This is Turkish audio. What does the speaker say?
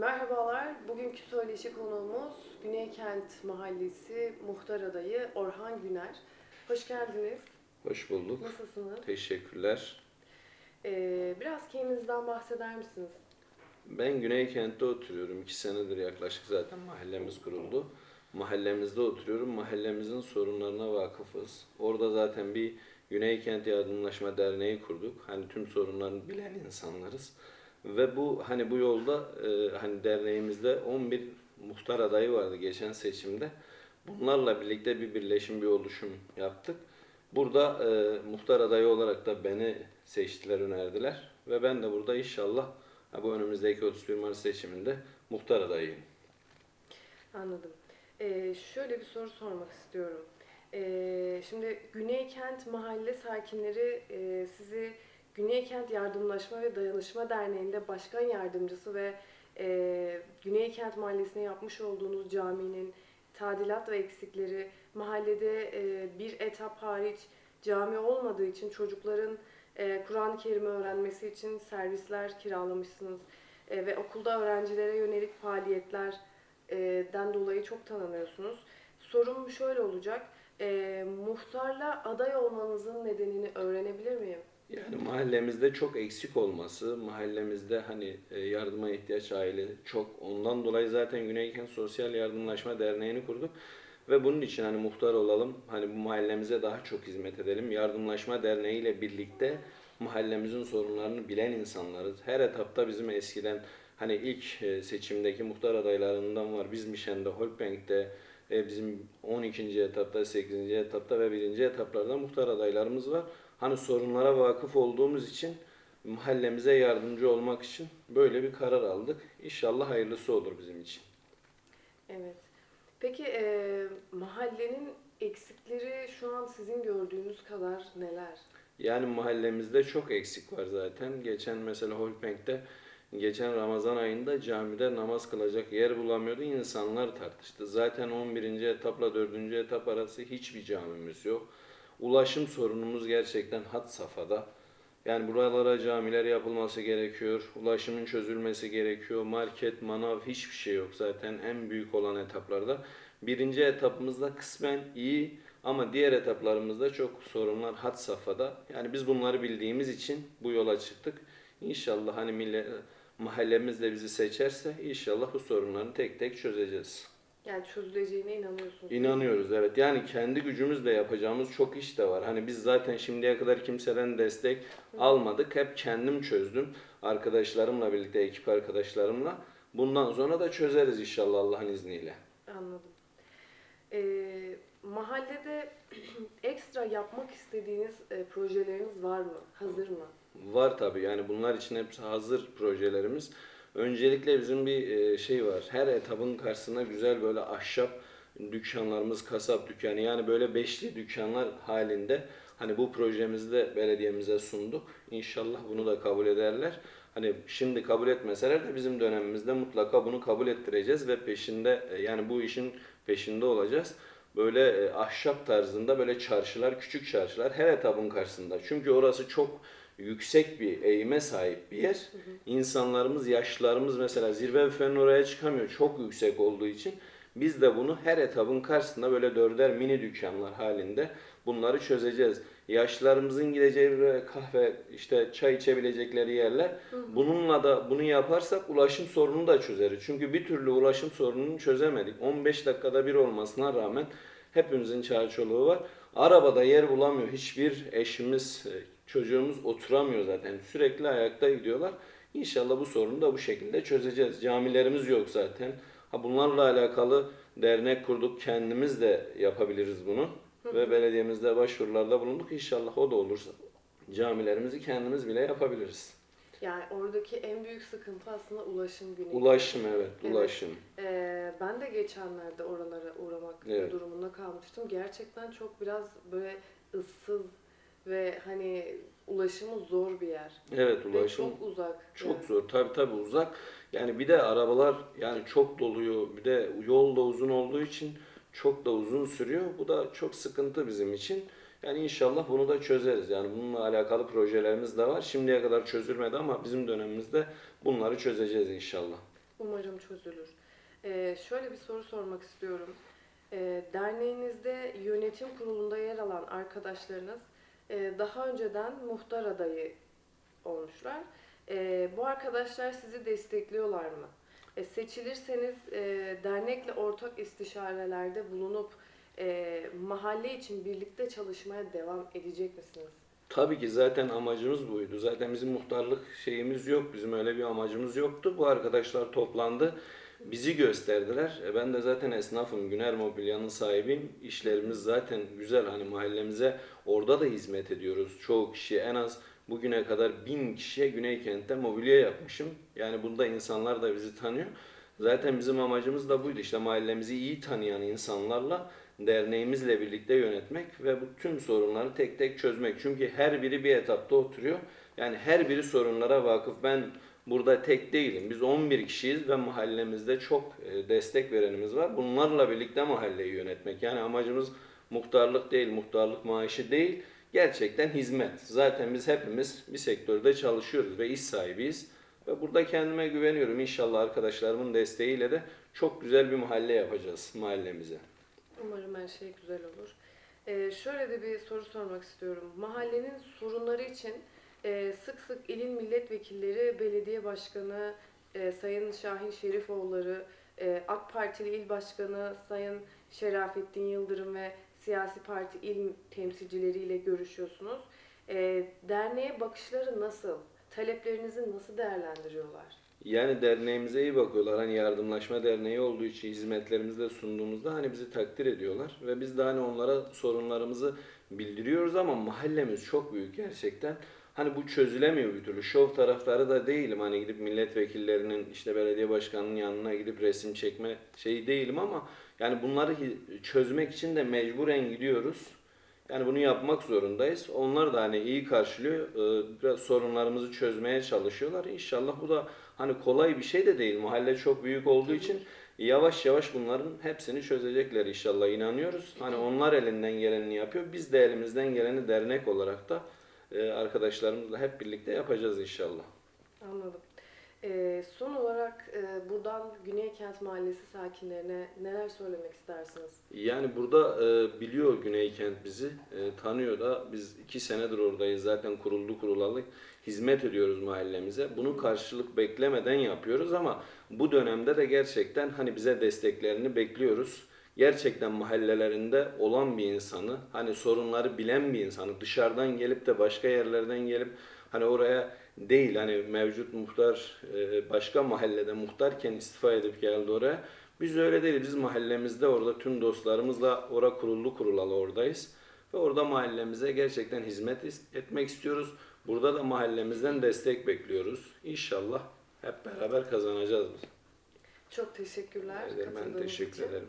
Merhabalar. Bugünkü söyleşi konuğumuz Güneykent Mahallesi Muhtar Adayı Orhan Güner. Hoş geldiniz. Hoş bulduk. Nasılsınız? Teşekkürler. Ee, biraz kendinizden bahseder misiniz? Ben Güneykent'te oturuyorum. İki senedir yaklaşık zaten mahallemiz kuruldu. Mahallemizde oturuyorum. Mahallemizin sorunlarına vakıfız. Orada zaten bir Güneykent Yardımlaşma Derneği kurduk. Hani tüm sorunlarını bilen insanlarız. Ve bu hani bu yolda e, hani derneğimizde 11 muhtar adayı vardı geçen seçimde. Bunlarla birlikte bir birleşim, bir oluşum yaptık. Burada e, muhtar adayı olarak da beni seçtiler, önerdiler. Ve ben de burada inşallah bu önümüzdeki 31 Mart seçiminde muhtar adayıyım. Anladım. Ee, şöyle bir soru sormak istiyorum. Ee, şimdi Güneykent Mahalle sakinleri e, sizi Güneykent Yardımlaşma ve Dayanışma Derneği'nde başkan yardımcısı ve e, Güneykent Mahallesi'ne yapmış olduğunuz caminin tadilat ve eksikleri, mahallede e, bir etap hariç cami olmadığı için çocukların e, Kur'an-ı Kerim'i öğrenmesi için servisler kiralamışsınız E, ve okulda öğrencilere yönelik faaliyetler e, dolayı çok tanınıyorsunuz. Sorum şöyle olacak. E, muhtarla aday olmanızın nedenini öğrenebilir miyim? Yani mahallemizde çok eksik olması, mahallemizde hani e, yardıma ihtiyaç aile çok. Ondan dolayı zaten Güneykent Sosyal Yardımlaşma Derneği'ni kurduk. Ve bunun için hani muhtar olalım, hani bu mahallemize daha çok hizmet edelim. Yardımlaşma Derneği ile birlikte mahallemizin sorunlarını bilen insanlarız. Her etapta bizim eskiden hani ilk e, seçimdeki muhtar adaylarından var. Biz Mişen'de, Holbank'te, e, bizim 12. etapta, 8. etapta ve 1. etaplarda muhtar adaylarımız var. Hani sorunlara vakıf olduğumuz için mahallemize yardımcı olmak için böyle bir karar aldık. İnşallah hayırlısı olur bizim için. Evet. Peki e, mahallenin eksikleri şu an sizin gördüğünüz kadar neler? Yani mahallemizde çok eksik var zaten. Geçen mesela Holpenk'te geçen Ramazan ayında camide namaz kılacak yer bulamıyordu. İnsanlar tartıştı. Zaten 11. etapla 4. etap arası hiçbir camimiz yok. Ulaşım sorunumuz gerçekten hat safhada. Yani buralara camiler yapılması gerekiyor. Ulaşımın çözülmesi gerekiyor. Market, manav hiçbir şey yok zaten en büyük olan etaplarda. Birinci etapımızda kısmen iyi ama diğer etaplarımızda çok sorunlar hat safhada. Yani biz bunları bildiğimiz için bu yola çıktık. İnşallah hani millet, mahallemiz de bizi seçerse inşallah bu sorunları tek tek çözeceğiz. Yani çözüleceğine inanıyorsunuz. İnanıyoruz evet. Yani kendi gücümüzle yapacağımız çok iş de var. Hani biz zaten şimdiye kadar kimseden destek almadık. Hep kendim çözdüm. Arkadaşlarımla birlikte, ekip arkadaşlarımla. Bundan sonra da çözeriz inşallah Allah'ın izniyle. Anladım. Ee, mahallede ekstra yapmak istediğiniz e, projeleriniz var mı? Hazır mı? Var tabii yani bunlar için hepsi hazır projelerimiz. Öncelikle bizim bir e, şey var. Her etabın karşısına güzel böyle ahşap dükkanlarımız, kasap dükkanı yani böyle beşli dükkanlar halinde hani bu projemizi de belediyemize sunduk. İnşallah bunu da kabul ederler. Hani şimdi kabul etmeseler de bizim dönemimizde mutlaka bunu kabul ettireceğiz ve peşinde e, yani bu işin peşinde olacağız. Böyle e, ahşap tarzında böyle çarşılar, küçük çarşılar her etabın karşısında. Çünkü orası çok yüksek bir eğime sahip bir yer. İnsanlarımız, yaşlılarımız mesela zirve büfenin oraya çıkamıyor. Çok yüksek olduğu için. Biz de bunu her etabın karşısında böyle dörder mini dükkanlar halinde bunları çözeceğiz. Yaşlılarımızın gideceği böyle kahve, işte çay içebilecekleri yerler. Bununla da bunu yaparsak ulaşım sorununu da çözeriz. Çünkü bir türlü ulaşım sorununu çözemedik. 15 dakikada bir olmasına rağmen hepimizin çağ var. Arabada yer bulamıyor. Hiçbir eşimiz, e, çocuğumuz oturamıyor zaten. Sürekli ayakta gidiyorlar. İnşallah bu sorunu da bu şekilde çözeceğiz. Camilerimiz yok zaten. Ha bunlarla alakalı dernek kurduk. Kendimiz de yapabiliriz bunu. Ve belediyemizde başvurularda bulunduk. İnşallah o da olursa camilerimizi kendimiz bile yapabiliriz. Yani oradaki en büyük sıkıntı aslında ulaşım günü. Ulaşım evet, Evet. ulaşım. Ee, ben de geçenlerde oralara uğramak Evet. durumunda kalmıştım. Gerçekten çok biraz böyle ıssız ve hani ulaşımı zor bir yer. Evet Ve ulaşım çok uzak. Çok yani. zor. Tabi tabi uzak. Yani bir de arabalar yani çok doluyor. Bir de yol da uzun olduğu için çok da uzun sürüyor. Bu da çok sıkıntı bizim için. Yani inşallah bunu da çözeriz. Yani bununla alakalı projelerimiz de var. Şimdiye kadar çözülmedi ama bizim dönemimizde bunları çözeceğiz inşallah. Umarım çözülür. Ee, şöyle bir soru sormak istiyorum. Ee, derneğinizde yönetim kurulunda yer alan arkadaşlarınız e, daha önceden muhtar adayı olmuşlar. Ee, bu arkadaşlar sizi destekliyorlar mı? E, seçilirseniz e, dernekle ortak istişarelerde bulunup e, mahalle için birlikte çalışmaya devam edecek misiniz? Tabii ki zaten amacımız buydu. Zaten bizim muhtarlık şeyimiz yok. Bizim öyle bir amacımız yoktu. Bu arkadaşlar toplandı. Bizi gösterdiler. E ben de zaten esnafım. Güner Mobilya'nın sahibiyim. İşlerimiz zaten güzel. Hani mahallemize orada da hizmet ediyoruz. Çoğu kişi en az bugüne kadar bin kişiye Güneykent'te mobilya yapmışım. Yani bunda insanlar da bizi tanıyor. Zaten bizim amacımız da buydu. İşte mahallemizi iyi tanıyan insanlarla derneğimizle birlikte yönetmek ve bu tüm sorunları tek tek çözmek. Çünkü her biri bir etapta oturuyor. Yani her biri sorunlara vakıf. Ben burada tek değilim. Biz 11 kişiyiz ve mahallemizde çok e, destek verenimiz var. Bunlarla birlikte mahalleyi yönetmek. Yani amacımız muhtarlık değil, muhtarlık maaşı değil. Gerçekten hizmet. Zaten biz hepimiz bir sektörde çalışıyoruz ve iş sahibiyiz. Ve burada kendime güveniyorum. İnşallah arkadaşlarımın desteğiyle de çok güzel bir mahalle yapacağız mahallemize. Umarım her şey güzel olur. Ee, şöyle de bir soru sormak istiyorum. Mahallenin sorunları için e, sık sık ilin milletvekilleri, belediye başkanı, e, Sayın Şahin Şerifoğulları, e, AK Partili il başkanı Sayın Şerafettin Yıldırım ve siyasi parti il temsilcileriyle görüşüyorsunuz. E, derneğe bakışları nasıl? Taleplerinizi nasıl değerlendiriyorlar? Yani derneğimize iyi bakıyorlar. Hani yardımlaşma derneği olduğu için hizmetlerimizi de sunduğumuzda hani bizi takdir ediyorlar. Ve biz de hani onlara sorunlarımızı bildiriyoruz ama mahallemiz çok büyük gerçekten. Hani bu çözülemiyor bir türlü. Şov taraftarı da değilim. Hani gidip milletvekillerinin işte belediye başkanının yanına gidip resim çekme şeyi değilim ama yani bunları çözmek için de mecburen gidiyoruz. Yani bunu yapmak zorundayız. Onlar da hani iyi karşılıyor. Ee, Biraz sorunlarımızı çözmeye çalışıyorlar. İnşallah bu da hani kolay bir şey de değil. Mahalle çok büyük olduğu için yavaş yavaş bunların hepsini çözecekler inşallah inanıyoruz. Hani onlar elinden geleni yapıyor. Biz de elimizden geleni dernek olarak da e, arkadaşlarımızla hep birlikte yapacağız inşallah. Anladım. Ee, son olarak e, buradan Güneykent Mahallesi sakinlerine neler söylemek istersiniz? Yani burada e, biliyor Güneykent bizi, e, tanıyor da biz iki senedir oradayız zaten kuruldu kurulalı hizmet ediyoruz mahallemize. Bunu karşılık beklemeden yapıyoruz ama bu dönemde de gerçekten hani bize desteklerini bekliyoruz. Gerçekten mahallelerinde olan bir insanı, hani sorunları bilen bir insanı, dışarıdan gelip de başka yerlerden gelip hani oraya değil hani mevcut muhtar e, başka mahallede muhtarken istifa edip geldi oraya. Biz öyle değil. Biz mahallemizde orada tüm dostlarımızla ora kuruldu kurulalı oradayız. Ve orada mahallemize gerçekten hizmet etmek istiyoruz. Burada da mahallemizden destek bekliyoruz. İnşallah hep beraber kazanacağız biz. Çok teşekkürler Ben teşekkür için. ederim.